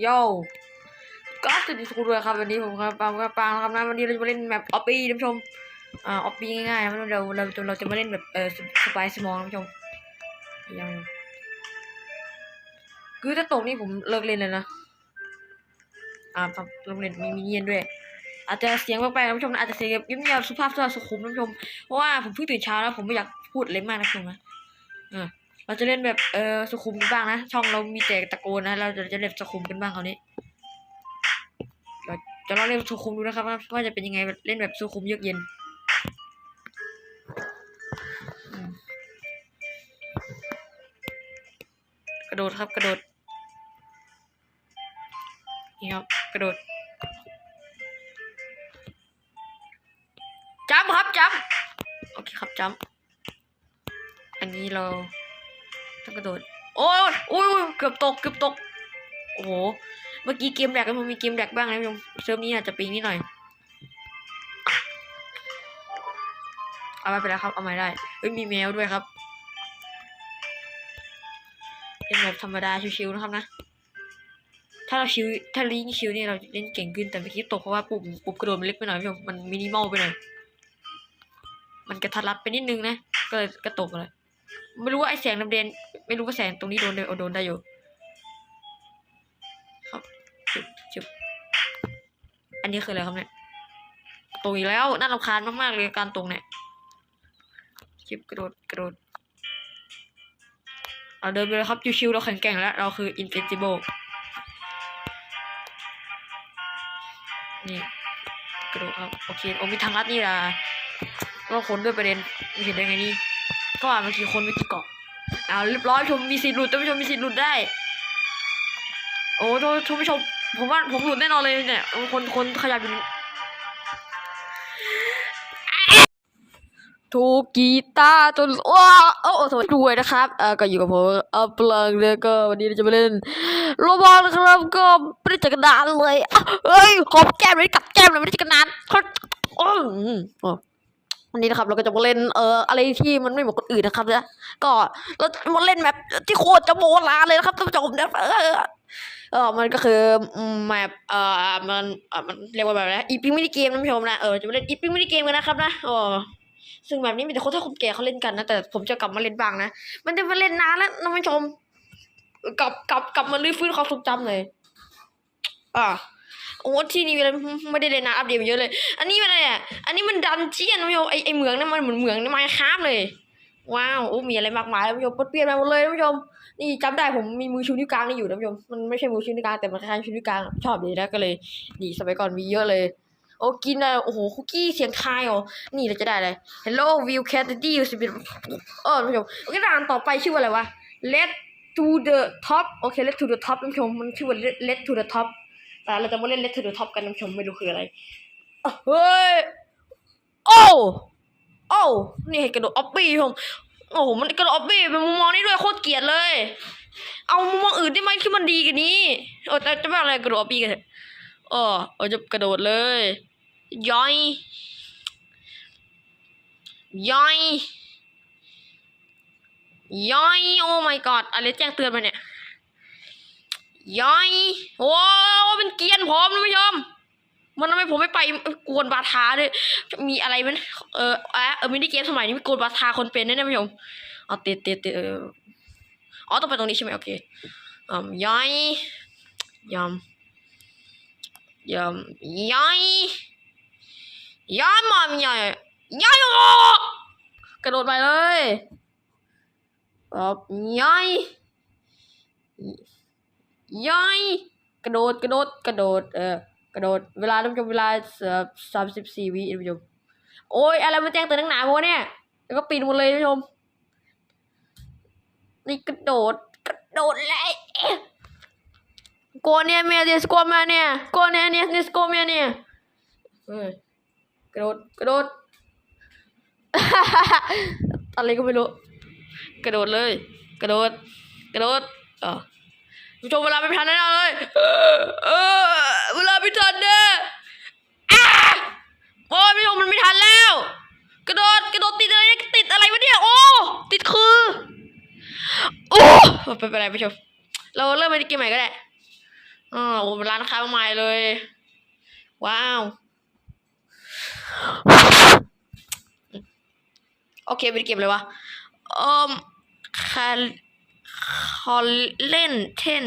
โย่ก็สวัสดีทุกคนด้วยครับวันนี้ผมครับปามครับปามครับนะวันนี้เราจะมาเล่นแมปออปปี้ท่านผู้ชมอ่าออปปี้ง่ายๆนะเราเราเราเราจะมาเล่นแบบเออสปายสมองท่านผู้ชมยังคือถ้าตกนี่ผมเลิกเล่นเลยนะอ่าครับเลิกเล่นมีมินเนี่ยนด้วย อาจจะเสียงแปลกๆท่านผู้ชมอาจจะเสียงแบบเงียบๆสุภาพสุขุมท่านผู้ชมเพราะว่าผมเพิ่งตื่นเช้าแล้วผมไม่อยากพูดอะไรมากนะท่านผู้ชมนะอ่า เราจะเล่นแบบเออสุขุมกันบ้างนะ ช่องเรามีแต่ตะโกนนะ เราจะจะเล่นสุขุมกันบ้างคราวนี้ เราจะลองเล่นสุขุมดูนะครับว่าจะเป็นยังไงเล่นแบบสุขุมเยือกเย็นกระโดดครับกระโดดนี่ครับกระโดดจัมป์ครับจัมป์โอเคครับจัมป์อันนี้เรา ต้องกระโดดโอ้ยโอ้ยโอ้ยเกือบตก เกือบตก โอ้โห เมื่อกี้เกมแดกมันมีเกมแดกบ้างนะพี่ชมเซิร์ฟนี้อาจจะปิงนิดหน่อย เอาไม่เป็นไรครับ เอาไม่ได้เอ้ย มีแมวด้วยครับ เป็นแบบธรรมดาชิวๆนะครับนะ ถ้าเราชิว ถ้าลิงชิวนี่เราเล่นเก่งขึ้น แต่เมื่อกี้ตกเพราะว่าปุ่มปุ่มกระโดดมันเล็กไปหน่อยพี่ชมมันมินิมอลไปหน่อย มันกระทัดรัดไปนิดนึงนะ ก็เลยก็ตกเลย ไม่รู้ว่าไอแสงน้ำเดนไม่รู้ว่าแสงตรงนี้โดนได้โดนได้อยู่ ครับจุบจุบอันนี้คืออะไรครับเนี่ยตรงอีกแล้วน่ารำคาญมากๆเลยการตรงเนี่ยจิบกระโดดกระโดดเอาเดินไปเลยครับชิวๆเราแข็งแกร่งแล้ว เราคือ invincible นี่กระโดดครับ โอเค โอ้มีทางลัดนี่ล่ะก็คนด้วยประเด็นม่เห็นได้ไงนี่ ก็อ่ามื่อกี้คนมื่อกี้เกาะเอาเรียบร้อยชมมีสิทธิ์หลุดท่านผู้ชมมีสิทธิ์หลุดได้ โอ้ท่านผู้ชมผมว่าผมหลุดแน่นอนเลยเนี่ยคนคนขยับอยู่ถูกกีตาร์จนว้าโอ้โอ้สวัสดีด้วยนะครับเอ่อก็อยู่กับผมเอ่อปลังเนี่ยก็วันนี้เราจะมาเล่นโรบอลนะครับก็ไม่ได้จอกันานเลยเฮ้ยหอมแก้มเลยกัดแก้มเลยไม่ได้จอกันานโอ้อืมอ๋อ วันนี้นะครับเราก็จะมาเล่นเอ่ออะไรที่มันไม่เหมือนคนอื่นนะครับนะก็เราจะมาเล่นแบบที่โคตรจะโบราณเลยนะครับท่านผู้ชมนะเออเออมันก็คือแมปเอ่อมันเออมันเรียกว่าแบบอะไรอีพิงมินิเกมท่านผู้ชมนะเออจะมาเล่นอีพิงมินิเกมกันนะครับนะอ๋อซึ่งแบบนี้มีแต่คนเฒ่าคนแก่เขาเล่นกันนะแต่ผมจะกลับมาเล่นบ้างนะมันจะมาเล่นนานแล้วท่านผู้ชมกลับกลับกลับมาลื้อฟื้นความทรงจำเลยอ่า โอ้ที่นี่อะไรไม่ได้เลยนะอัปเดตเยอะเลย อันนี้มันอะไรอะ อันนี้มันดันเจียนท่านผู้ชมไอไอเหมืองนั่นมันเหมือนเหมืองในไมค์ครับเลย ว้าวโอ้มีอะไรมากมายท่านผู้ชมเปลี่ยนมาหมดเลยท่านผู้ชมนี่จำได้ผมมีมือชูนิ้วกลางนี่อยู่ท่านผู้ชมมันไม่ใช่มือชูนิ้วกลางแต่มันคล้ายชูนิ้วกลางชอบดีนะก็เลยนี่สมัยก่อนมีเยอะเลยโอ้กินอะไรโอ้โหคุกกี้เสียงทายอ๋อนี่เราจะได้เลย Hello view cat d you สิบเออท่านผู้ชมโอเคด่านต่อไปชื่อว่าอะไรวะ Let to the top โอเค Let to the top ท่านผู้ชมมันชื่อว่า Let to the top แต่เราจะมาเล่น Let to the top กันนผู้ชมไม่รู้คืออะไรเฮ้ยโอ้โอ้นี่ให้กระโดดออฟบี้ผมโอ้โหมันกระโดดออฟบี้เป็นมุมมองนี้ด้วยโคตรเกลียดเลย เอามุมมองอื่นได้ไหมที่มันดีกว่านี้เออแต่จะไม่เอะไรกระโดดออฟบี้กันเถอะเออเออจะกระโดดเลยย้อยย้อยย้อยโอ้ my god อะไรแจ้งเตือนมาเนี่ย ย้อยโอ้เป็นเกรียนผมท่านผู้ชมมันทำไมผมไม่ไปกวนบาทาด้วยมีอะไรมันเอออะเออมินิเกมสมัยนี้มีกวนบาทาคนเป็นแน่ๆท่านผู้ชมเอาติดติดติดเอออ๋อต้องไปตรงนี้ใช่ไหมโอเคอืมย้อยยำยำย้อยย้อยมอมย้อยย้อยโอ้กระโดดไปเลยแบบย้อย ย้อย กระโดดกระโดดกระโดดเออกระโดดเวลาท่านผู้ชมเวลาสามสิบสี่วิท่านผู้ชมโอ้ยอะไรมาแจ้งเตือนตั้งหนาวะเนี่ยแล้วก็ปีนหมดเลยท่านผู้ชมนี่กระโดดกระโดดเลยโกเนี่ยเมียเดสโกมาเนี่ยโกเนี่ยเนี่ยเดสโกเมียเนี่ยกระโดดกระโดดอะไรก็ไม่รู้ กระโดดเลย กระโดด กระโดดอะ ผู้ชมเวลาไม่ทันแน่เลย เออเวลาไม่ทันแน่อ้าโอ้ยผู้ชมมันไม่ทันแล้ว กระโดดกระโดดติดอะไรเนี่ยติดอะไรวะเนี่ย โอ้ ติดคือ โอ้ไม่เป็นไรผู้ชมเราเริ่มไปเกมใหม่ก็ได้อ่าโอ้ร้านค้ามากมายเลย ว้าวโอเคเป็นเกมเลยวะอ่อคา คอลเล่นเทน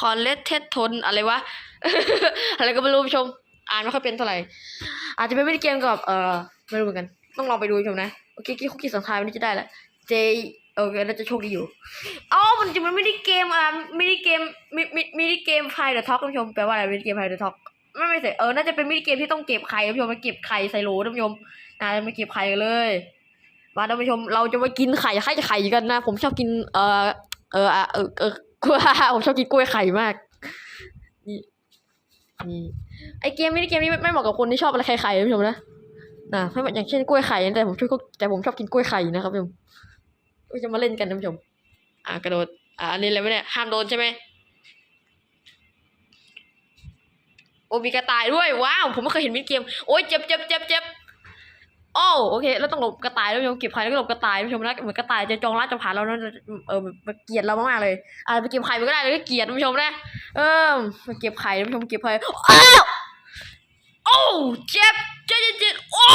คอลเลตเทนทนอะไรวะ อะไรก็ไม่รู้ผู้ชม อ่านไม่ค่อยเป็นเท่าไหร่ อาจจะเป็นมินิเกมกับ เออไม่รู้เหมือนกัน ต้องลองไปดูผู้ชมนะ โอเคกี้คุกกี้สังทายวันนี้จะได้แหละเจโอเคน่าจะโชคดีอยู่อ๋อมันจะมันไมินิเกมอะไมินิเกมมิมิมินิเกมไพเดอะท็อกท่านผู้ชมแปลว่าอะไรไมินิเกมไพเดอะท็อกไม่ไม่ใช่เออน่าจะเป็นมินิเกมที่ต้องเก็บไข่ท่านผู้ชมมาเก็บไข่ใส่โหลท่านผู้ชมนาจะมาเก็บไข่กันเลย มาท่านผู้ชมเราจะมากินไข่ไข่ไข่กันนะ ผมชอบกิน เออเอออะเออเออกล้วยผมชอบกินกล้วยไข่มากนี่นี่ไอเกมมินิเกมนี้ไม่เหมาะกับคนที่ชอบอะไรไข่ไข่ท่านผู้ชมนะนะไม่เหมือนอย่างเช่นกล้วยไข่แต่ผมชอบแต่ผมชอบกินกล้วยไข่นะครับท่านผู้ชมจะมาเล่นกันท่านผู้ชม อะกระโดดอะอันนี้เลยไหมเนี่ยห้ามโดนใช่ไหมโอ้มีกระต่ายด้วยว้าวผมไม่เคยเห็นมินเกม โอ้ยเจ็บเจ็บเจ็บเจ็บ โอ้โอเคแล้วต้องหลบกระต่ายแล้วผู้ชมเก็บไข่แล้วก็หลบกระต่ายผู้ชมนะเหมือนกระต่ายจะจองร้านจะผ่านเรานะเออมาเกลียดเรามากๆเลยอ่าไปเก็บไข่ไปก็ได้เลยก็เกลียดผู้ชมนะเออมาเก็บไข่ผู้ชมเก็บไข่อ้าวโอ้เจ็บเจ็บเจ็บเจ็บโอ้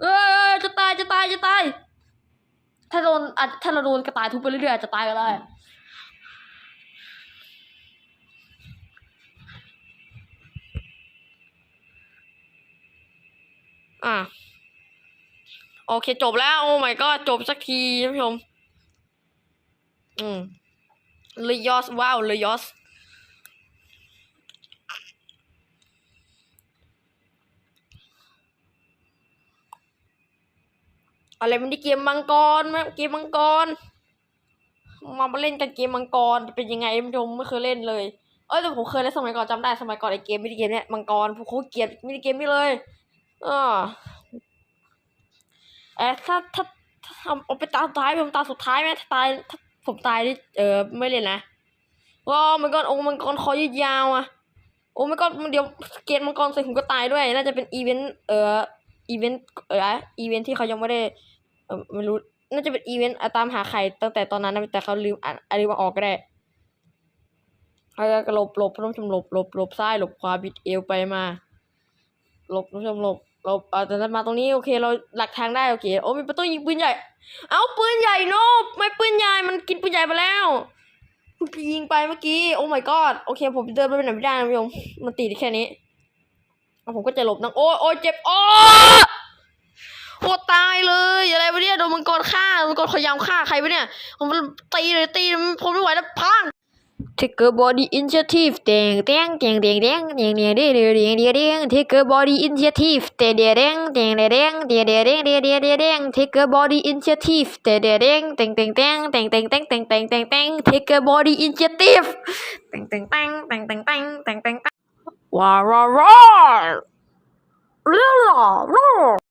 เออจะตายจะตายจะตายถ้าโดนอะถ้าเราโดนกระต่ายทุบไปเรื่อยๆอาจจะตายก็ได้ อะโอเคจบแล้ว โอ้ my god จบสักทีท่านผู้ชม อืมเลยอส ว้าวเลยอสอะไรมันที่เกมมังกรไหมเกมมังกรมามาเล่นกันเกมมังกรเป็นยังไงท่านผู้ชมไม่เคยเล่นเลย เอ้ยแต่ผมเคยเล่นสมัยก่อนจำได้สมัยก่อนไอเกมมินิเกมเนี้ยมังกรผมโคตรเกลียดมินิเกมนี้เลย เออเออถ้าถ้าถ้าทำเอาไปตาสุดท้ายผมตาสุดท้ายไหมถ้าตายถ้าผมตายนี่เออไม่เล่นนะว้าวมังกรโอ้มังกรคอยยาวอะโอ้มังกรเดี๋ยวเกตมังกรใส่ผมก็ตายด้วย น่าจะเป็นอีเวนต์เอออีเวนต์เอออีเวนต์ที่เขายังไม่ได้เออไม่รู้น่าจะเป็นอีเวนต์ตามหาไข่ตั้งแต่ตอนนั้น แต่เขาลืมอ่านอะไรมาออกก็ได้เขาก็หลบหลบท่านผู้ชมหลบหลบหลบซ้ายหลบขวาบิดเอวไปมาหลบท่านผู้ชมหลบ เราเออแต่นั้นมาตรงนี้โอเคเราหลักทางได้โอเคโอ้มีประตูยิงปืนใหญ่ เอาปืนใหญ่โนบไม่ปืนใหญ่มันกินปืนใหญ่ไปแล้วมันยิงไปเมื่อกี้โอ้ my god โอเคผมเดินไปไหนไม่ได้นะพี่ยมมันตีได้แค่นี้แล้วผมก็จะหลบนะโอ้โอ้เจ็บโอ้โอ้ตายเลยอะไรวะเนี่ยโดนมังกรฆ่ามังกรพยายามฆ่าใครวะเนี่ยผมตีเลยตีผมไม่ไหวแล้วพัง Take a Body Initiative. Ding ding ding ding ding ding ding ding ding ding ding Take a Body Initiative. Ding ding ding ding ding ding ding ding ding ding ding a Body Initiative. Ding ding ding ding ding ding ding ding ding ding ding ding ding Take a Body Initiative. Ding ding ding ding ding ding ding ding. Wah wah wah. La la la.